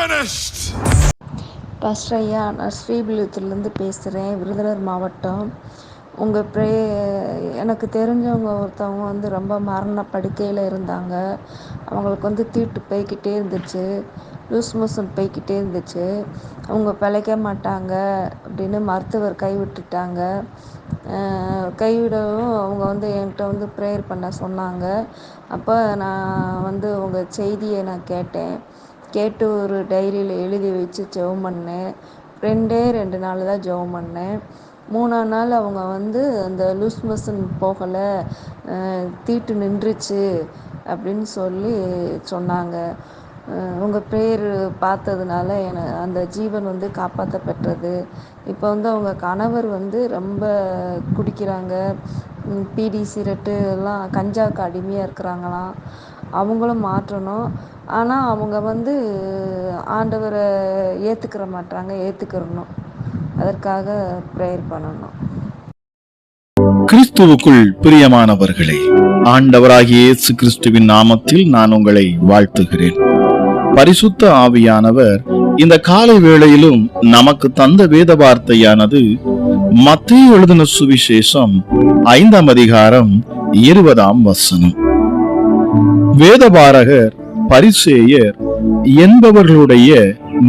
finished. Pastor ஐயா நான் ஸ்ரீபிலியத்துலேருந்து பேசுகிறேன் விருதுநகர் மாவட்டம். உங்கள் ப்ரே எனக்கு தெரிஞ்சவங்க ஒருத்தவங்க வந்து ரொம்ப மரண படுக்கையில் இருந்தாங்க. அவங்களுக்கு வந்து தீட்டு போய்கிட்டே இருந்துச்சு லூஸ் மோஷன் போய்க்கிட்டே இருந்துச்சு. அவங்க பிழைக்க மாட்டாங்க அப்படின்னு மருத்துவர் கைவிட்டுட்டாங்க. கைவிடவும் அவங்க வந்து என்கிட்ட வந்து ப்ரேயர் பண்ண சொன்னாங்க. அப்போ நான் வந்து உங்கள் செய்தியை நான் கேட்டேன். கேட்டு ஒரு டைரியில் எழுதி வச்சு ஜெபம் பண்ணேன். ரெண்டே ரெண்டு நாள் தான் ஜெபம் பண்ணேன். மூணாம் நாள் அவங்க வந்து அந்த லூஸ் மோஷன் போகலை தீட்டு நின்றுச்சு அப்படின்னு சொல்லி சொன்னாங்க. உங்கள் பேர் பார்த்ததுனால என அந்த ஜீவன் வந்து காப்பாற்றப்பட்டது இப்போ வந்து அவங்க கணவர் வந்து ரொம்ப குடிக்கிறாங்க. பீடி சிரட்டு எல்லாம் கஞ்சாவுக்கு அடிமையாக இருக்கிறாங்களாம். அவங்களும் மாற்றணும். ஆனால் அவங்க வந்து ஆண்டவரை ஏற்றுக்கிற மாட்டாங்க ஏற்றுக்கிறணும் அதற்காக ப்ரேயர் பண்ணணும். கிறிஸ்துவுக்குள் பிரியமானவர்களே ஆண்டவராகிய இயேசு கிறிஸ்துவின் நாமத்தில் நான் உங்களை வாழ்த்துகிறேன். பரிசுத்த ஆவியானவர் இந்த காலை வேளையிலும் நமக்கு தந்த வேத வார்த்தையானது மத்திய எழுதின சுவிசேஷம் ஐந்தாம் அதிகாரம் இருபதாம் வசனம். வேதபாரகர் பரிசேயர் என்பவர்களுடைய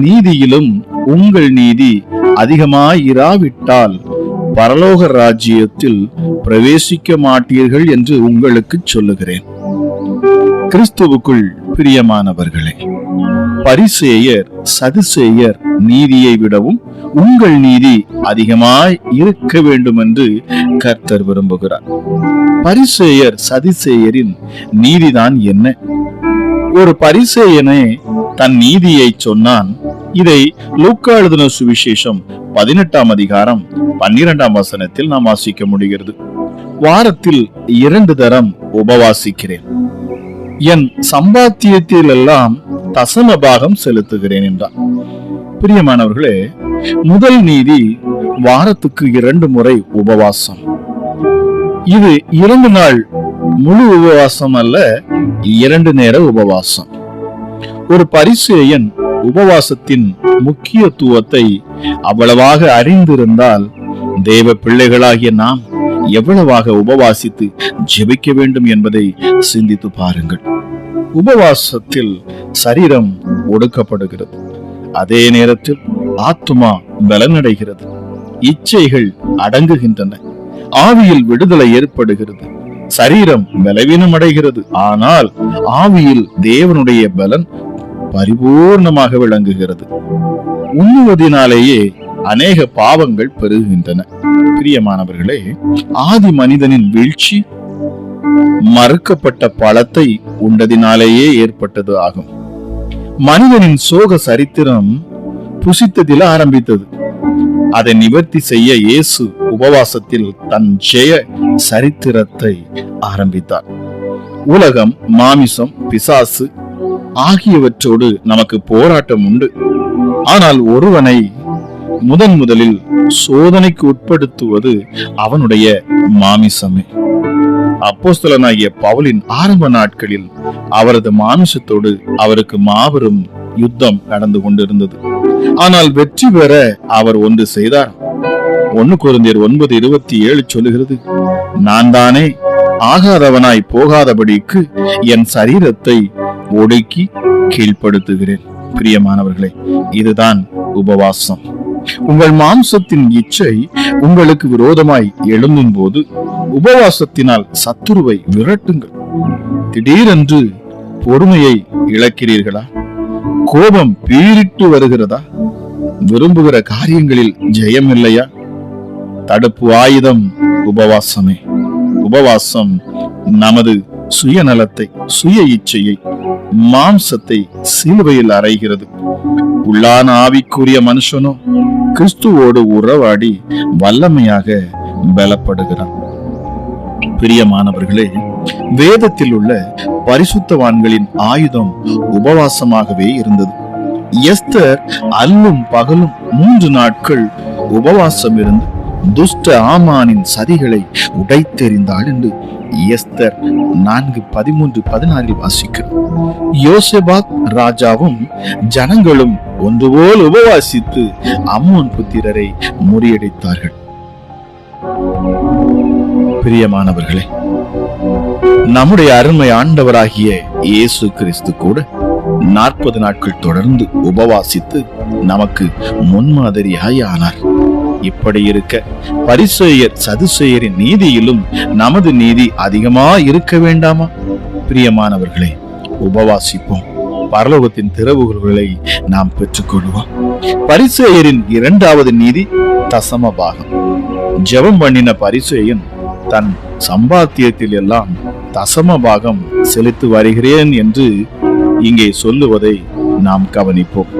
நீதியிலும் உங்கள் நீதி அதிகமாயிராவிட்டால் பரலோக ராஜ்யத்தில் பிரவேசிக்க மாட்டீர்கள் என்று உங்களுக்கு சொல்லுகிறேன். கிறிஸ்துவுக்குள் பிரியமானவர்களே பரிசேயர் சதுசேயர் நீதியை விடவும் உங்கள் நீதி அதிகமாய் இருக்க வேண்டும் என்று கர்த்தர் விரும்புகிறார். பரிசேயர் சதிசேயரின் நீதிதான் என்ன? ஒரு பரிசேயனே தன் நீதியை சொன்னான். இதை லூக்கா எழுதின சுவிசேஷம் பதினெட்டாம் அதிகாரம் பன்னிரெண்டாம் வசனத்தில் நாம் வாசிக்க முடிகிறது. வாரத்தில் இரண்டு தரம் உபவாசிக்கிறேன். என் சம்பாத்தியத்திலெல்லாம் தசம பாகம் செலுத்துகிறேன் என்றார் பிரியமானவர்களே முதல் நீதி வாரத்துக்கு இரண்டு முறை உபவாசம். இது இரண்டு நாள் முழு உபவாசம் அல்ல இரண்டு நேர உபவாசம். ஒரு பரிசேயன் உபவாசத்தின் முக்கியத்துவத்தை அவ்வளவாக அறிந்திருந்தால் தேவ பிள்ளைகளாகிய நாம் எவ்வளவாக உபவாசித்து ஜெபிக்க வேண்டும் என்பதை சிந்தித்து பாருங்கள். உபவாசத்தில் சரீரம் ஒடுக்கப்படுகிறது. அதே நேரத்தில் ஆத்துமா பலனடைகிறது. இச்சைகள் அடங்குகின்றன. ஆவியில் விடுதலை ஏற்படுகிறது. சரீரம் பலவீனம் அடைகிறது ஆனால் ஆவியில் தேவனுடைய பலன் பரிபூர்ணமாக விளங்குகிறது. உண்ணுவதினாலேயே அநேக பாவங்கள் பெருகின்றன. பிரியமானவர்களே ஆதி மனிதனின் வீழ்ச்சி மறுக்கப்பட்ட பழத்தை உண்டதினாலேயே ஏற்பட்டது ஆகும். மனிதனின் சோக சரித்திரம் புசித்ததில் ஆரம்பித்தது. அதை நிவர்த்தி செய்ய இயேசு உபவாசத்தில் தன் ஜெய சரித்திரத்தை ஆரம்பித்தார். உலகம் மாமிசம் பிசாசு ஆகியவற்றோடு நமக்கு போராட்டம் உண்டு. ஆனால் ஒருவனை முதன் முதலில் சோதனைக்கு உட்படுத்துவது அவனுடைய மாமிசமே. அப்போஸ்தலனாகிய பவுலின் ஆரம்ப நாட்களில் அவரது மாமிசத்தோடு அவருக்கு மாபெரும் யுத்தம் நடந்து கொண்டிருந்தது. ஆனால் வெற்றி பெற அவர் ஒன்று செய்தார். ஒன்னு குழந்தையர் ஒன்பது இருபத்தி ஏழு சொல்லுகிறது நான் தானே ஆகாதவனாய் போகாதபடிக்கு என் சரீரத்தை ஒடுக்கி கீழ்ப்படுத்துகிறேன். பிரியமானவர்களே இதுதான் உபவாசம். உங்கள் மாம்சத்தின் இச்சை உங்களுக்கு விரோதமாய் எழும்பும் போது உபவாசத்தினால் சத்துருவை விரட்டுங்கள். திடீரென்று பொறுமையை இழக்கிறீர்களா? கோபம் பீரிட்டு வருகிறதா? விரும்புகிற காரியங்களில் ஜெயம் இல்லையா தடுப்பு ஆயுதம் உபவாசமே. உபவாசம் நமது சுயநலத்தை சுய இச்சையை மாம்சத்தை சிலுவையில் அறைகிறது. உள்ளான ஆவிக்குரிய மனுஷனோ கிறிஸ்துவோடு உறவாடி வல்லமையாக பலப்படுகிறான். பிரியமானவர்களே வேதத்தில் உள்ள பரிசுத்தவான்களின் ஆயுதம் உபவாசமாகவே இருந்தது. எஸ்தர் அல்லும் பகலும் மூன்று நாட்கள் உபவாசம் இருந்து துஷ்ட ஆமானின் சதிகளை உடைத்தெறிந்தாள் என்று எஸ்தர் நான்கு பதிமூன்று பதினாறில் வாசிக்கிறோம். யோசபாத் ராஜாவும் ஜனங்களும் ஒன்றுபோல் உபவாசித்து அம்மோன் புத்திரரை முறியடித்தார்கள். பிரியமானவர்களே நம்முடைய அருமை ஆண்டவராகிய இயேசு கிறிஸ்து கூட நாற்பது நாட்கள் தொடர்ந்து உபவாசித்து நமக்கு முன்மாதிரியாய் ஆனார். இப்படி இருக்க. பரிசுயர் சதுசெயரின் நீதியிலும் நமது நீதி அதிகமா இருக்க வேண்டாமா? பிரியமானவர்களே உபவாசிப்போம். பரலோகத்தின் திறவுகளை நாம் பெற்றுக்கொள்வோம். பரிசேயரின் இரண்டாவது நீதி தசம பாகம் ஜெபம் பண்ணின பரிசேயன் தன் சம்பாத்தியத்தில் எல்லாம் தசம பாகம் செலுத்து வருகிறேன் என்று இங்கே சொல்லுவதை நாம் கவனிப்போம்.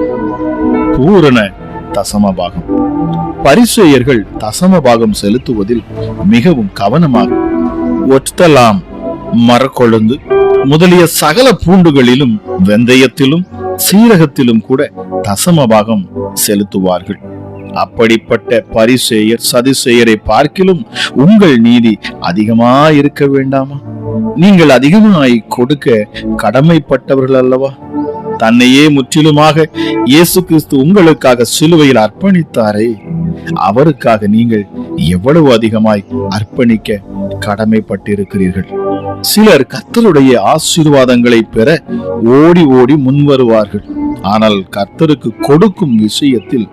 பூரண தசம பாகம் பரிசேயர்கள் தசம பாகம் செலுத்துவதில் மிகவும் கவனமாக ஒட்டலாம். மரக்கொழுந்து முதலிய சகல பூண்டுகளிலும் வெந்தயத்திலும் சீரகத்திலும் கூட தசம பாகம் செலுத்துவார்கள். அப்படிப்பட்ட பரிசேயர் சதிசேயரை பார்க்கிலும் உங்கள் நீதி அதிகமா இருக்க வேண்டாமா? நீங்கள் அதிகமாய் கொடுக்க கடமைப்பட்டவர்கள் அல்லவா தன்னையே முற்றிலுமாக இயேசு கிறிஸ்து உங்களுக்காக சிலுவையில் அர்ப்பணித்தாரே. அவருக்காக நீங்கள் எவ்வளவு அதிகமாய் அர்ப்பணிக்க கடமைப்பட்டிருக்கிறீர்கள். சிலர் கர்த்தருடைய ஆசீர்வாதங்களை பெற ஓடி ஓடி முன்வருவார்கள். ஆனால் கர்த்தருக்கு கொடுக்கும் விஷயத்தில்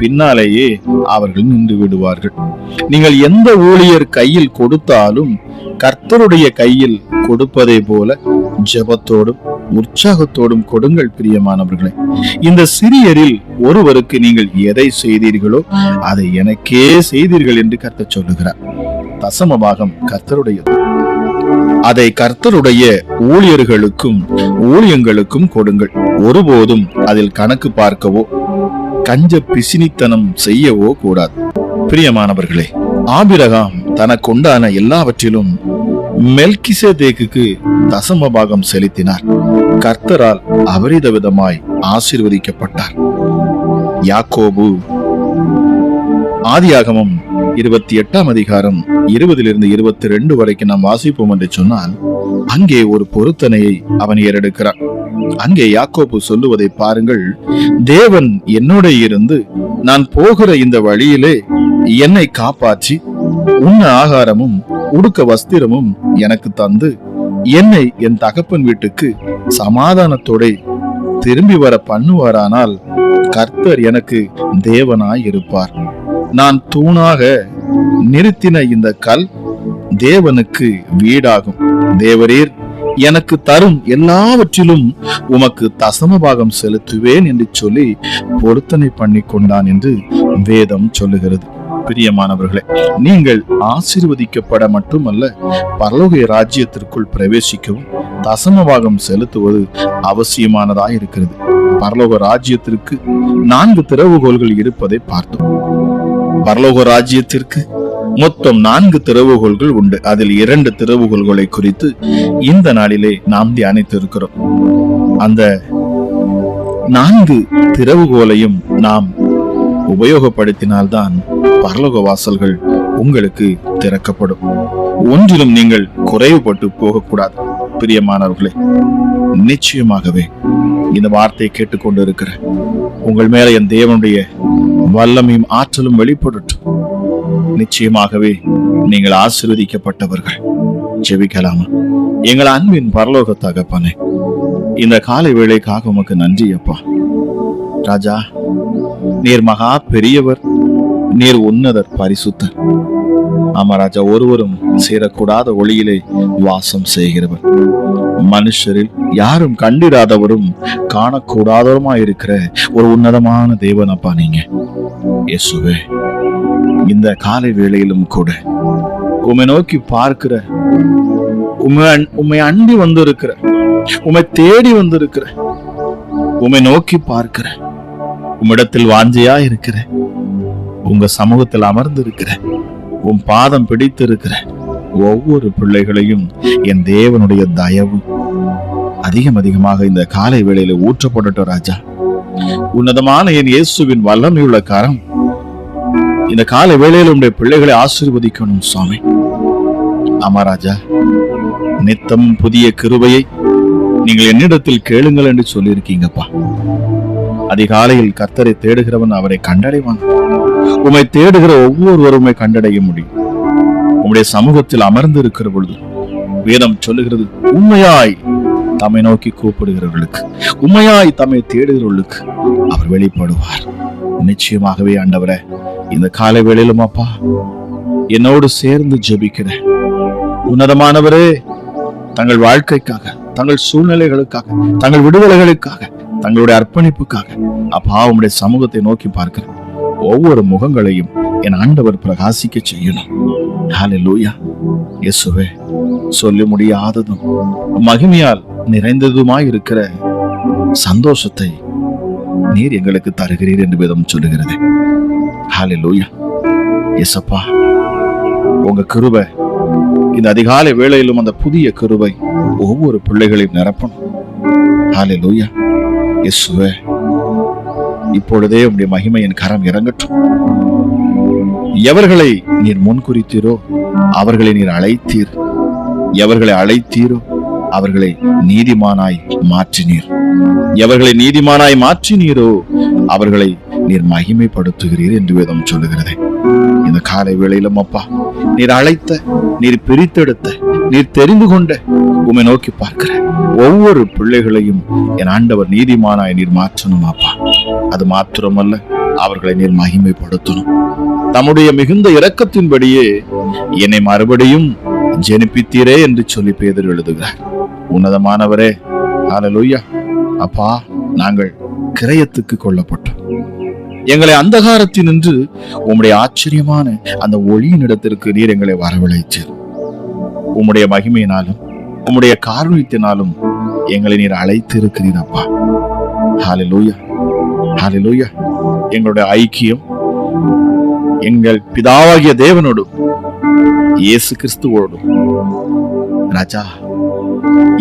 பின்னாலேயே அவர்கள் நின்று விடுவார்கள். நீங்கள் எந்த ஊழியர் கையில் கொடுத்தாலும் கர்த்தருடைய கையில் கொடுப்பதை போல ஜெபத்தோடும் உற்சாகத்தோடும் கொடுங்கள் பிரியமானவர்களே. இந்த சிறியரில் ஒருவருக்கு நீங்கள் எதை செய்தீர்களோ அதை எனக்கே செய்தீர்கள் என்று கர்த்த சொல்லுகிறார். தசம பாகம் கர்த்தருடையது. அதை கர்த்தருடைய ஊழியர்களுக்கும் ஊழியங்களுக்கும் கொடுங்கள். ஒருபோதும் அதில் கணக்கு பார்க்கவோ கஞ்ச பிசினித்தனம் செய்யவோ கூடாது. பிரியமானவர்களே ஆபிரகாம் தனக்குண்டான எல்லாவற்றிலும் மெல்கிசேதேக்குக்கு தசம பாகம் செலுத்தினார். கர்த்தரால் அபரித விதமாய் ஆசிர்வதிக்கப்பட்டார். யாக்கோபு ஆதியாகமம் இருபத்தி எட்டாம் அதிகாரம் இருபதிலிருந்து இருபத்தி ரெண்டு வரைக்கும் நாம் வாசிப்போம் என்று சொன்னால் அங்கே ஒரு பொருத்தனையை அவன் ஏறெடுக்கிறான். அங்கே யாக்கோபு சொல்லுவதை பாருங்கள் தேவன் என்னோட இருந்து நான் போகிற இந்த வழியிலே என்னை காப்பாற்றி உண்ண ஆகாரமும் உடுக்க வஸ்திரமும் எனக்கு தந்து என்னை என் தகப்பன் வீட்டுக்கு சமாதானத்தோட திரும்பி வர பண்ணுவாரானால் கர்த்தர் எனக்கு தேவனாய் இருப்பார் நான் தூணாக நிறுத்தின இந்த கல் தேவனுக்கு வீடாகும். தேவரீர் எனக்கு தரும் எல்லாவற்றிலும் உமக்கு தசம பாகம் செலுத்துவேன் என்று சொல்லி பொருத்தனை பண்ணி கொண்டான் என்று வேதம் சொல்லுகிறது. பிரியமானவர்களே நீங்கள் ஆசீர்வதிக்கப்பட மட்டுமல்ல பரலோக ராஜ்யத்திற்குள் பிரவேசிக்கவும் தசமபாகம் செலுத்துவது அவசியமானதாய் இருக்கிறது பரலோக ராஜ்யத்திற்கு நான்கு திறவுகோள்கள் இருப்பதை பார்த்தோம். பரலோக ராஜ்யத்திற்கு மொத்தம் நான்கு திறவுகோள்கள் உண்டு. அதில் இரண்டு திறவுகோள்களை குறித்து இந்த நாளிலே நாம் தியானித்து இருக்கிறோம் அந்த நான்கு திறவுகோலையும் நாம் உபயோகப்படுத்தினால்தான் பரலோக வாசல்கள் உங்களுக்கு திறக்கப்படும். ஒன்றிலும் நீங்கள் குறைவுபட்டு போகக்கூடாது பிரியமானவர்களே. நிச்சயமாகவே இந்த வார்த்தையை கேட்டுக்கொண்டு இருக்கிற உங்கள் மேல என் தேவனுடைய வல்லமையும் ஆற்றலும் வெளிப்படட்டும். நிச்சயமாகவே நீங்கள் ஆசீர்வதிக்கப்பட்டவர்கள். ஜெபிக்கலாமா? எங்கள் அன்பின் பரலோக தகப்பனே இந்த காலை வேளைக்காக உமக்கு நன்றி அப்பா. ராஜா நீர் மகா பெரியவர் நீர் உன்னதர் பரிசுத்தர். அமராஜா ஒருவரும் சேரக்கூடாத ஒளியிலே வாசம் செய்கிறவர். மனுஷரில் யாரும் கண்டிராதவரும் காணக்கூடாதவருமா இருக்கிற ஒரு உன்னதமான தேவன் அப்பா நீங்க. இயேசுவே இந்த காலை வேளையிலும் கூட உமை நோக்கி பார்க்கிற உமை உண்மை அண்டி வந்திருக்கிற உமை உம்மை தேடி வந்திருக்கிற உமை நோக்கி பார்க்கிற உம்மிடத்தில் வாஞ்சியா இருக்கிற உங்க சமூகத்தில் அமர்ந்து இருக்கிற உன் பாதம் பிடித்து இருக்கிற ஒவ்வொரு பிள்ளைகளையும் என் தேவனுடைய தயவு. அதிகம் அதிகமாக இந்த காலை வேளையில ஊற்றப்படட்டும் ராஜா. உன்னதமான என் இயேசுவின் வல்லமையுள்ள கரம். இந்த காலை வேளையில் உடைய பிள்ளைகளை ஆசீர்வதிக்கணும் சுவாமி. ஆமா ராஜா. நித்தம் புதிய கிருபையை நீங்கள் என்னிடத்தில் கேளுங்கள் என்று சொல்லியிருக்கீங்கப்பா. அதிகாலையில் கர்த்தரை தேடுகிறவன் அவரை கண்டடைவான். உம்மை தேடுகிற ஒவ்வொருவருமே கண்டடைய முடியும். உம்முடைய சமூகத்தில் அமர்ந்து இருக்கிற பொழுது வேதம் சொல்லுகிறது உண்மையாய் தம்மை நோக்கி கூப்பிடுகிறவர்களுக்கு உண்மையாய் தம்மை தேடுகிறவர்களுக்கு அவர் வெளிப்படுவார். நிச்சயமாகவே ஆண்டவரே இந்த காலை வேளையிலும் அப்பா என்னோடு சேர்ந்து ஜெபிக்கிற உன்னதமானவரே தங்கள் வாழ்க்கைக்காக தங்கள் சூழ்நிலைகளுக்காக தங்கள் விடுதலைகளுக்காக தங்களுடைய அர்ப்பணிப்புக்காக அப்பா உம்முடைய சமூகத்தை நோக்கி பார்க்கிற ஒவ்வொரு முகங்களையும் என் ஆண்டவர் பிரகாசிக்க செய்யணும் ஹalleluya இயேசுவே சொல்ல முடியாததும் மகிமையால் நிறைந்ததுமாய் இருக்கிற சந்தோஷத்தை நீர் எங்களுக்கு தருகிறீர் என்று வேதம் சொல்லுகிறது. ஹalleluya இயேசப்பா உங்க கிருபை இந்த அதிகாலை வேளையிலும் அந்த புதிய கிருபை ஒவ்வொரு பிள்ளைகளையும் நிரப்பணும். ஹalleluya இயேசுவே. இப்பொழுதே உடைய மகிமையின் கரம் இறங்கட்டும். எவர்களை நீர் முன்குறித்தீரோ அவர்களை நீர் அழைத்தீர். எவர்களை அழைத்தீரோ அவர்களை நீதிமானாய் மாற்றினீர். எவர்களை நீதிமானாய் மாற்றினீரோ அவர்களை நீர் மகிமைப்படுத்துகிறீர் என்று வேதம் சொல்லுகிறது. இந்த காலை வேளையிலும் அப்பா நீர் அழைத்த நீர் பிரித்தெடுத்த நீர் தெரிந்து கொண்ட உம்மை நோக்கி பார்க்கிற ஒவ்வொரு பிள்ளைகளையும் என் ஆண்டவர் நீதிமானாய் நீர் மாற்றணுமாப்பா அது மாத்திரமல்ல அவர்களை நீர் மகிமைப்படுத்தணும். தம்முடைய மிகுந்த இரக்கத்தின்படியே என்னை மறுபடியும் ஜெனிப்பித்தீரே என்று சொல்லி பேதர் எழுதுகிறார். உன்னதமானவரே ஹalleluya. அப்பா நாங்கள் கிரயத்துக்கு கொல்லப்பட்டோம். எங்களை அந்தகாரத்தில் நின்று உம்முடைய ஆச்சரியமான அந்த ஒளியின் இடத்திற்கு நீர் எங்களை வரவழைச்சீர் உம்முடைய மகிமையினாலும் உம்முடைய காரணத்தினாலும் எங்களை நீர் அழைத்து இருக்கிறீர் அப்பா ஹalleluya ஹalleluya எங்களுடைய ஐக்கியம் எங்கள் பிதாவாகிய தேவனோடும் இயேசு கிறிஸ்துவோடும். ராஜா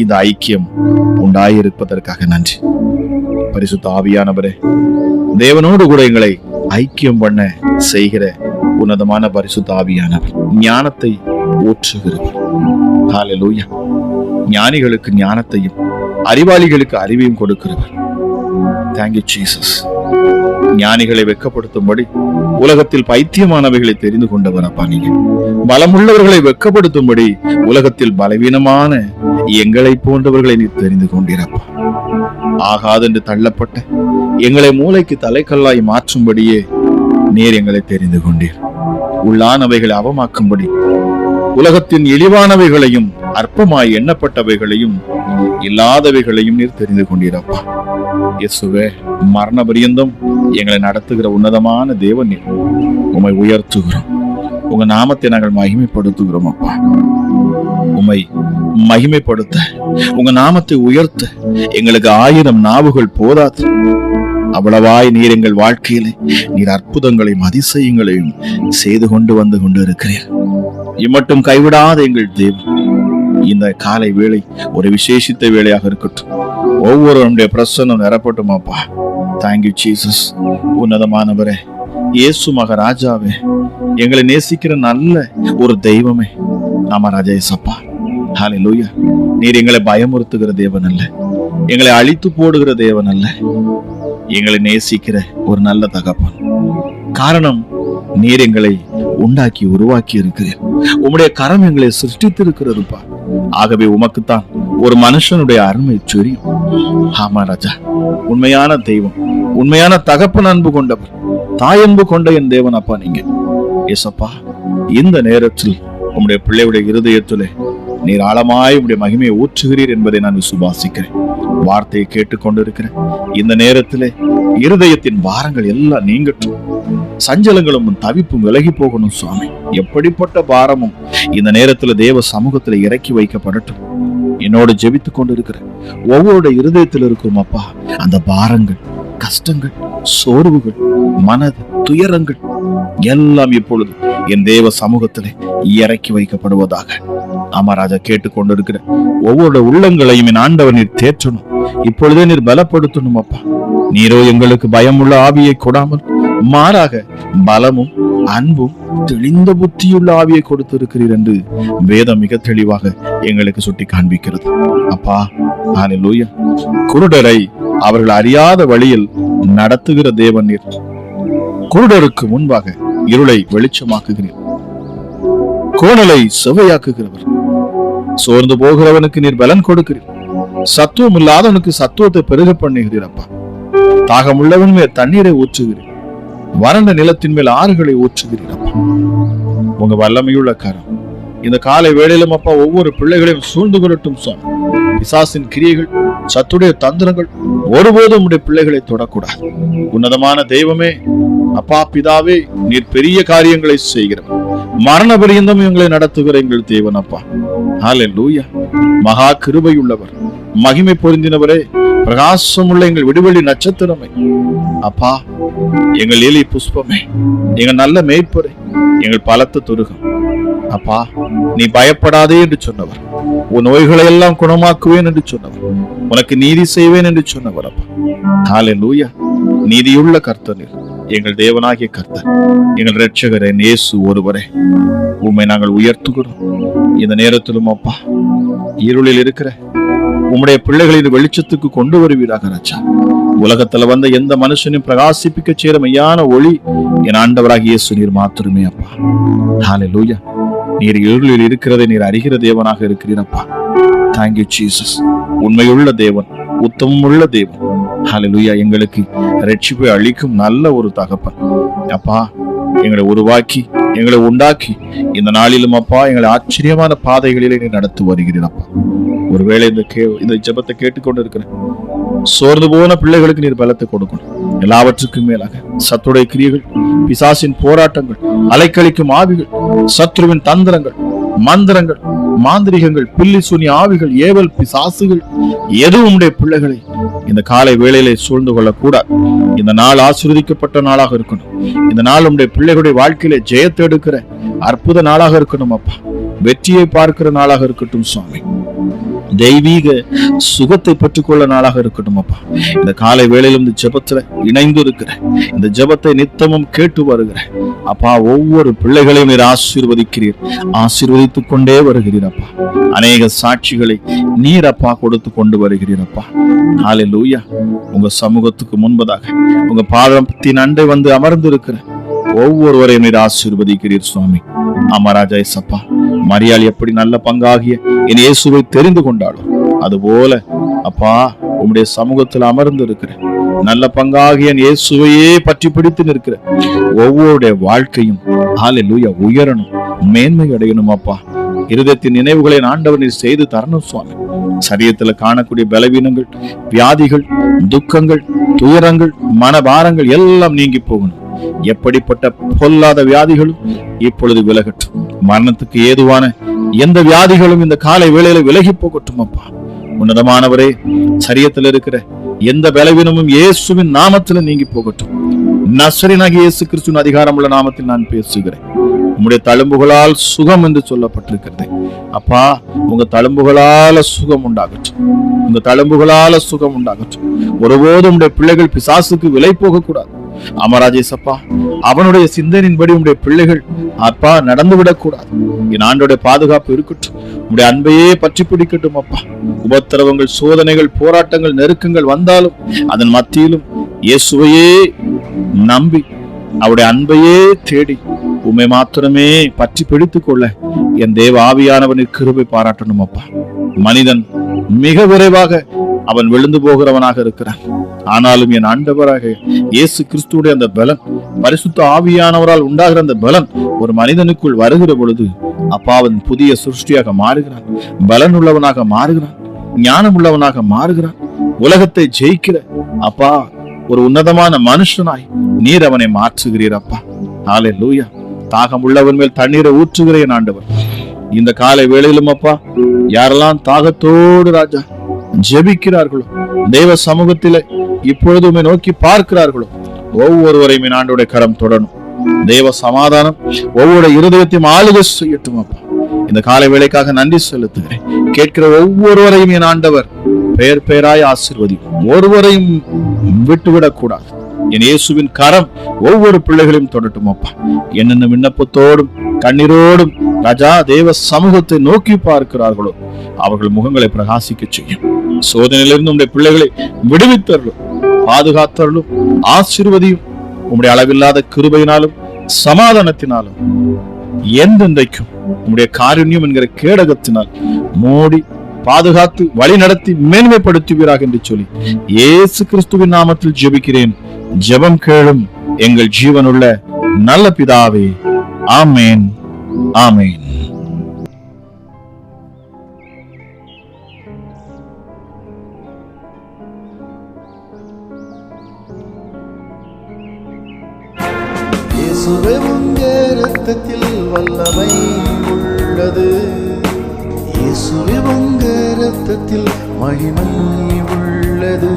இந்த ஐக்கியம் உண்டாயிருப்பதற்காக நன்றி. பரிசுத்த ஆவியானவரே தேவனோடு கூட எங்களை ஐக்கியம் பண்ண செய்கிற உன்னதமான பரிசுத்த ஆவியானவர் ஞானத்தை ஊற்றுகிறவர். ஹalleluya ஞானிகளுக்கு ஞானத்தையும் அறிவாளிகளுக்கு அறிவையும் கொடுக்கிறவர். தேங்க்யூ ஜீசஸ் ஞானிகளை வெக்கப்படுத்தும்படி உலகத்தில் பைத்தியமானவைகளை தெரிந்து கொண்டவர் அப்பா நீங்க. பலமுள்ளவர்களை வெட்கப்படுத்தும்படி உலகத்தில் பலவீனமான எங்களை போன்றவர்களை நீ தெரிந்து கொண்டிருப்பா ஆகாதென்று தள்ளப்பட்ட எங்களை மூளைக்கு தலைக்கல்லாய் மாற்றும்படியே நீர் எங்களை தெரிந்து கொண்டீர். உள்ளானவைகளை அவமாக்கும்படி உலகத்தின் இழிவானவைகளையும் அற்பமாய் எண்ணப்பட்டவைகளையும் இல்லாதவைகளையும் நீர் தெரிந்து கொண்டீரப்பா. இயேசுவே மரண பரியந்தம் எங்களை நடத்துகிற உன்னதமான தேவன் நீர். உம்மை உயர்த்துகிறோம். உங்க நாமத்தை நாங்கள் மகிமைப்படுத்துகிறோம் அப்பா உம்மை மகிமைப்படுத்த உங்க நாமத்தை உயர்த்த எங்களுக்கு ஆயிரம் நாவுகள் போதாது. அவ்வளவாய் நீர் எங்கள் வாழ்க்கையிலே நீர் அற்புதங்களையும் அதிசயங்களையும் செய்து கொண்டு வந்து கொண்டு இருக்கிறீர் இம்மட்டும் கைவிடாத எங்கள் தேவன். இந்த காலை வேளை ஒரு விசேஷித்த வேலையாக இருக்கட்டும். ஒவ்வொருவருடைய பிரசன்னம் நிரப்பட்டும் அப்பா தேங்க்யூ ஜீசஸ் உன்னதமானவரே இயேசு மகராஜாவே எங்களை நேசிக்கிற நல்ல ஒரு தெய்வமே ஆமா ராஜா ஏசப்பா லூயா நீர் எங்களை பயமுறுத்துகிற தேவன் அல்ல எங்களை அழித்து போடுகிற தேவன் அல்ல எங்களை நேசிக்கிற ஒரு நல்ல தகப்பன். காரணம் நீர் எங்களை உண்டாக்கி உருவாக்கி இருக்கிறேன் உம்முடைய கரம் எங்களை சிருஷ்டித்து இருக்கிறதுப்பா ஆகவே உமக்குத்தான் ஒரு மனுஷனுடைய அருமை சொரியும் ஆமா ராஜா உண்மையான தெய்வம் உண்மையான தகப்பன் அன்பு கொண்டவர் தாயன்பு கொண்ட என் தேவன் அப்பா நீங்க ஏசப்பா இந்த நேரத்தில் உம்முடைய பிள்ளையுடைய இருதயத்திலே நீர் ஆழமாய் உடைய மகிமையை ஊற்றுகிறீர் என்பதை நான் விசுவாசிக்கிறேன். வார்த்தையை கேட்டுக்கொண்டிருக்கிறேன். இந்த நேரத்திலே இருதயத்தின் பாரங்கள் எல்லாம் நீங்கட்டும். சஞ்சலங்களும் தவிப்பும் விலகி போகணும் சுவாமி. எப்படிப்பட்ட பாரமும் இந்த நேரத்துல தேவ சமூகத்துல இறக்கி வைக்கப்படட்டும். என்னோடு ஜெபித்து கொண்டிருக்கிற ஒவ்வொரு இருதயத்தில் இருக்கும் அப்பா அந்த பாரங்கள் கஷ்டங்கள் சோர்வுகள் மனது துயரங்கள் எல்லாம் இப்பொழுது என் தேவ சமூகத்திலே இறக்கி வைக்கப்படுவதாக. அமராஜா கேட்டுக்கொண்டிருக்கிற ஒவ்வொரு உள்ளங்களையும் என் ஆண்டவர் தேற்றணும். இப்பொழுதே நீர் பலப்படுத்தணும் அப்பா. நீரோ எங்களுக்கு பயமுள்ள ஆவியை கொடாமல் மாறாக பலமும் அன்பும் தெளிந்த புத்தியுள்ள ஆவியை கொடுத்திருக்கிறீர் என்று வேதம் மிக தெளிவாக எங்களுக்கு சுட்டி காண்பிக்கிறது. அப்பா ஹalleluya. குருடரை அவர்கள் அறியாத வழியில் நடத்துகிற தேவன் நீர். குருடருக்கு முன்பாக இருளை வெளிச்சமாக்குகிறீர். கோணலை செவையாக்குகிறவர். சோர்ந்து போகிறவனுக்கு நீர் பலன் கொடுக்கிறீர். சத்துவம் இல்லாதவனுக்கு சத்துவத்தை பெருக பண்ணுகிறீர் அப்பா தாகம் உள்ளவன் மேல் தண்ணீரை ஊற்றுகிறீர். வறண்ட நிலத்தின் மேல் ஆறுகளை ஊற்றுகிறீர் அப்பா உங்க வல்லமையுள்ள கரம். இந்த காலை வேளையிலும் அப்பா ஒவ்வொரு பிள்ளைகளையும் சூழ்ந்து கொள்ளட்டும் சுவாமி. பிசாசின் கிரியைகள் சத்துடைய தந்திரங்கள் ஒருபோதும் உடைய பிள்ளைகளை தொடக்கூடாது. உன்னதமான தெய்வமே அப்பா பிதாவே நீர் பெரிய காரியங்களை செய்கிறவர். மரண பரியந்தம் எங்களை நடத்துகிற எங்கள் தேவன் அப்பா. ஹalleluya. மகா கிருபையுள்ளவர். மகிமை பொருந்தினவரே பிரகாசமுள்ள எங்கள் விடுவெளி நட்சத்திரமே. அப்பா எங்கள் ஏலி புஷ்பமே எங்கள் நல்ல மேய்ப்பரே எங்கள் பலத்த துருகம். அப்பா நீ பயப்படாதே என்று சொன்னவர். உன் நோய்களை எல்லாம் குணமாக்குவேன் என்று சொன்னவர். உனக்கு நீதி செய்வேன் என்று சொன்னவர் அப்பா. ஹalleluya. நீதியுள்ள கர்த்தர் எங்கள் தேவனாகிய கர்த்தர் எங்கள் ரட்சகரே நேசு ஒருவரே. உம்மை நாங்கள் உயர்த்துகிறோம். இந்த நேரத்திலும் அப்பா இருளில் இருக்கிற உம்முடைய பிள்ளைகளின் வெளிச்சத்துக்கு கொண்டு வருவீராக ராஜா. உலகத்துல வந்த எந்த மனுஷனையும் பிரகாசிப்பிக்க செய்யற மையான ஒளி என் ஆண்டவராக இயேசு நீர் மாத்திரமே அப்பா. ஹalleluya நீர் இருளில் இருக்கிறதை நீர் அறிகிற தேவனாக இருக்கிறீரப்பா தேங்க்யூ ஜீசஸ் உண்மையுள்ள தேவன் உத்தமமுள்ள தேவன். ஹalleluya எங்களுக்கு ரட்சிப்பை அளிக்கும் நல்ல ஒரு தகப்பன். அப்பா எங்களை உருவாக்கி எங்களை உண்டாக்கி இந்த நாளிலும் அப்பா எங்களை ஆச்சரியமான பாதைகளிலே நீ நடத்தி வருகிறீர் அப்பா. ஒருவேளை இந்த கே இந்த ஜபத்தை கேட்டுக்கொண்டு இருக்கிறேன் சோர்ந்து போன பிள்ளைகளுக்கு நீர் பலத்தை கொடுக்கணும். எல்லாவற்றுக்கும் மேலாக சத்துடைய கிரியைகள் பிசாசின் போராட்டங்கள் அலைக்கழிக்கும் ஆவிகள் சத்ருவின் தந்திரங்கள் மந்திரங்கள் மாந்திரிகங்கள் பில்லி சுனி ஆவிகள் ஏவல் பிசாசுகள் எதுவும் உடைய பிள்ளைகளை இந்த காலை வேளையிலே சூழ்ந்து கொள்ளக்கூடாது. இந்த நாள் ஆசீர்வதிக்கப்பட்ட நாளாக இருக்கணும். இந்த நாள் உடைய பிள்ளைகளுடைய வாழ்க்கையிலே ஜெயத்தை எடுக்கிற அற்புத நாளாக இருக்கணும் அப்பா. வெற்றியை பார்க்கிற நாளாக இருக்கட்டும் சுவாமி. தெய்வீக சுகத்தை பெற்றுக்கொள்ள நாளாக இருக்கட்டும் அப்பா. இந்த காலை வேளையிலும் இந்த ஜெபத்துல இணைந்து இருக்கிற இந்த ஜெபத்தை நித்தமும் கேட்டு வருகிற அப்பா ஒவ்வொரு பிள்ளைகளையும் நீர் ஆசீர்வதிக்கிறீர். ஆசீர்வதித்துக் கொண்டே வருகிறீர் அப்பா. அநேக சாட்சிகளை நீர் அப்பா கொடுத்து கொண்டு வருகிறீர் அப்பா. காலை லூயா உங்க சமூகத்துக்கு முன்பதாக உங்க பாதத்தின் அண்டை வந்து அமர்ந்து இருக்கிற ஒவ்வொருவரையும் நீர் ஆசீர்வதிக்கிறீர் சுவாமி. அமராஜா சப்பா மரியாள் எப்படி நல்ல பங்காகிய என் இயேசுவை தெரிந்து கொண்டாலும் அதுபோல அப்பா உம்முடைய சமூகத்தில் அமர்ந்து இருக்கிற நல்ல பங்காகிய என் இயேசுவையே பற்றி பிடித்து நிற்கிற ஒவ்வொருடைய வாழ்க்கையும் ஆலையிலூயா உயரணும் மேன்மை அடையணும் அப்பா. இருதயத்தின் நினைவுகளை ஆண்டவர் நீர் செய்து தரணும் சுவாமி. சரீரத்தில் காணக்கூடிய பலவீனங்கள் வியாதிகள் துக்கங்கள் துயரங்கள் மனபாரங்கள் எல்லாம் நீங்கி போகணும். எப்படிப்பட்ட பொல்லாத வியாதிகளும் இப்பொழுது விலகட்டும். மரணத்துக்கு ஏதுவான எந்த வியாதிகளும் இந்த காலை வேளையில விலகி போகட்டும் அப்பா. உன்னதமானவரே சரியத்தில் இருக்கிற எந்த பலவீனமும் இயேசுவின் நாமத்துல நீங்கி போகட்டும். நசரினாகி இயேசு கிறிஸ்துவின் அதிகாரமுள்ள நாமத்தில் நான் பேசுகிறேன். உங்களுடைய தழும்புகளால் சுகம் என்று சொல்லப்பட்டிருக்கிறது. அப்பா உங்க தழும்புகளால சுகம் உண்டாகட்டும். உங்க தழும்புகளால சுகம் உண்டாகட்டும். ஒருபோதும் உடைய பிள்ளைகள் பிசாசுக்கு விலை போகக்கூடாது. அமராஜேசப்பா அவனுடைய சிந்தனையின்படி உடைய பிள்ளைகள் அப்பா நடந்து விடக்கூடாது. என் ஆண்டோட பாதுகாப்பு இருக்கட்டும். உடைய அன்பையே பற்றி பிடிக்கட்டும் அப்பா. உபத்திரவங்கள் சோதனைகள் போராட்டங்கள் நெருக்கங்கள் வந்தாலும் அதன் மத்தியிலும் இயேசுவையே நம்பி அவருடைய அன்பையே தேடி உண்மை மாத்திரமே பற்றி பிடித்துக் கொள்ள என் தேவ ஆவியானவனின் கிருபை பாராட்டணும் அப்பா. மனிதன் மிக விரைவாக அவன் விழுந்து போகிறவனாக இருக்கிறான். ஆனாலும் என் ஆண்டவராக இயேசு கிறிஸ்துவுடைய அந்த பலன் பரிசுத்த ஆவியானவரால் உண்டாகிற அந்த பலன் ஒரு மனிதனுக்குள் வருகிற பொழுது அப்பா அவன் புதிய சிருஷ்டியாக மாறுகிறான் பலன் உள்ளவனாக மாறுகிறான் ஞானம் உள்ளவனாக மாறுகிறான் உலகத்தை ஜெயிக்கிற அப்பா ஒரு உன்னதமான மனுஷனாய் நீர் அவனை மாற்றுகிறீர் அப்பா. ஆலே லூயா தாகம் உள்ளவன் மேல் தண்ணீரை ஊற்றுகிறேன் ஆண்டவர். இந்த காலை வேளையிலும் அப்பா யாரெல்லாம் தாகத்தோடு ராஜா ஜெபிக்கிறார்களோ? தெய்வ சமூகத்திலே இப்பொழுதுமே நோக்கி பார்க்கிறார்களோ? ஒவ்வொருவரையும் என் ஆண்டோட கரம் தொடரும் தேவ சமாதானம் ஒவ்வொரு இருதயத்தையும் ஆளுகை செய்யட்டும் அப்பா. இந்த காலை வேலைக்காக நன்றி செலுத்துகிறேன். கேட்கிற ஒவ்வொருவரையும் என் ஆண்டவர் பெயர் பெயராய் ஆசிர்வதி ஒருவரையும் விட்டுவிடக் கூடாது. என் இயேசுவின் கரம் ஒவ்வொரு பிள்ளைகளையும் தொடட்டும் அப்பா. என்னென்ன விண்ணப்பத்தோடும் கண்ணீரோடும் ராஜா தேவ சமூகத்தை நோக்கி பார்க்கிறார்களோ அவர்கள் முகங்களை பிரகாசிக்க செய்யும். சோதனையிலிருந்து உங்களுடைய பிள்ளைகளை விடுவித்தரலும் பாதுகாத்தரலும் ஆசிர்வதியும் உம்முடைய அளவில்லாத கிருபையினாலும் சமாதானத்தினாலும் எந்தெந்தைக்கும் உம்முடைய காருண்யம் என்கிற கேடகத்தினால் மூடி பாதுகாத்து வழி நடத்தி மேன்மைப்படுத்துவீராக என்று சொல்லி இயேசு கிறிஸ்துவின் நாமத்தில் ஜெபிக்கிறேன். ஜெபம் கேளும் எங்கள் ஜீவனுள்ள நல்ல பிதாவே. ஆமேன். ஆமேன். இயேசுவே உங்க ரத்தத்தில் வல்லமை உள்ளது. இயேசுவே உங்க ரத்தத்தில் மகிமை உள்ளது.